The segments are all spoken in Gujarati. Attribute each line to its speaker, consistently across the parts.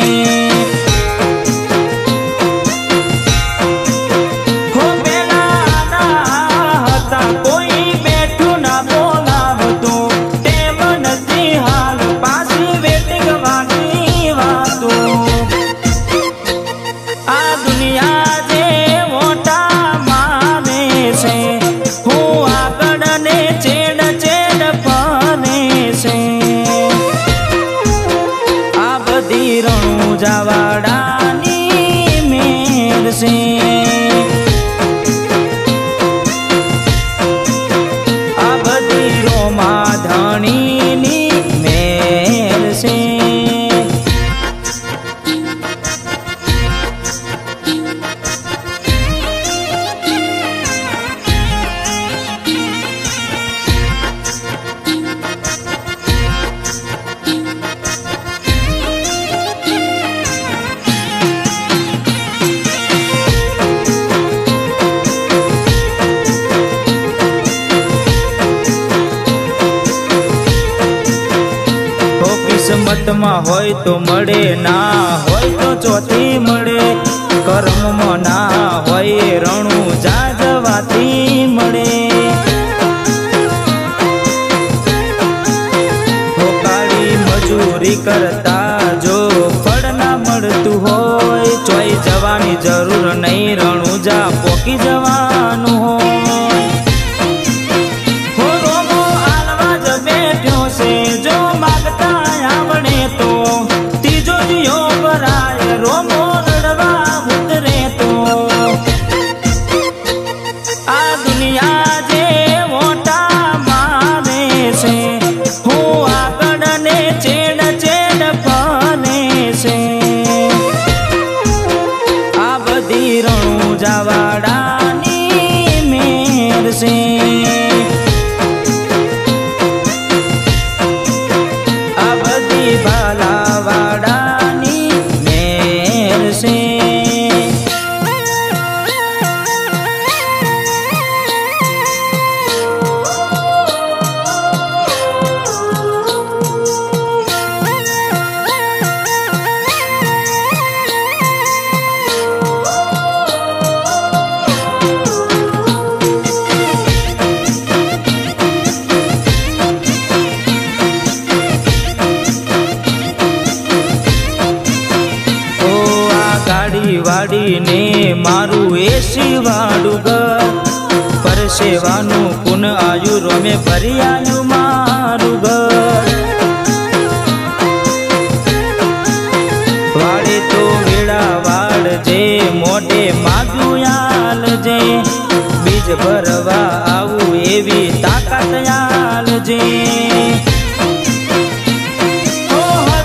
Speaker 1: છે કિસ્મતમાં હોય તો મળે ના હોય તો ચોથી મળે. કર્મમાં ના હોય રણું જાજવાથી મળે. મજૂરી કરતા જો ફળ ના મળતું હોય ચોઈ જવાની જરૂર નહીં, રણું જા પોકી જવાનું રણું જવાડાની પાડીને મારું એસી વાળું ઘર. પરસેવાનું પુન આયુ રમે ફરી આયું મારું ઘર. વાળે તો વેળા વાળ જે, મોઢે માગુયાલ જે. બીજ ભરવા આવું એવી તાકાત યાલ જે.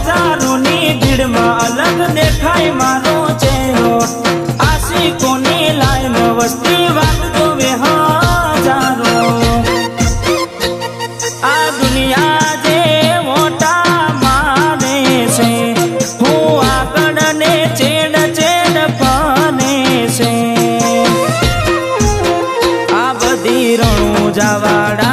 Speaker 1: હજારોની ભીડમાં અલગ દેખાય મારા વસ્તી વાત જોવે હજારો જે મોટા છે, હું આગળ ચેડ ચેડ બને છે. આ બધી જવાડા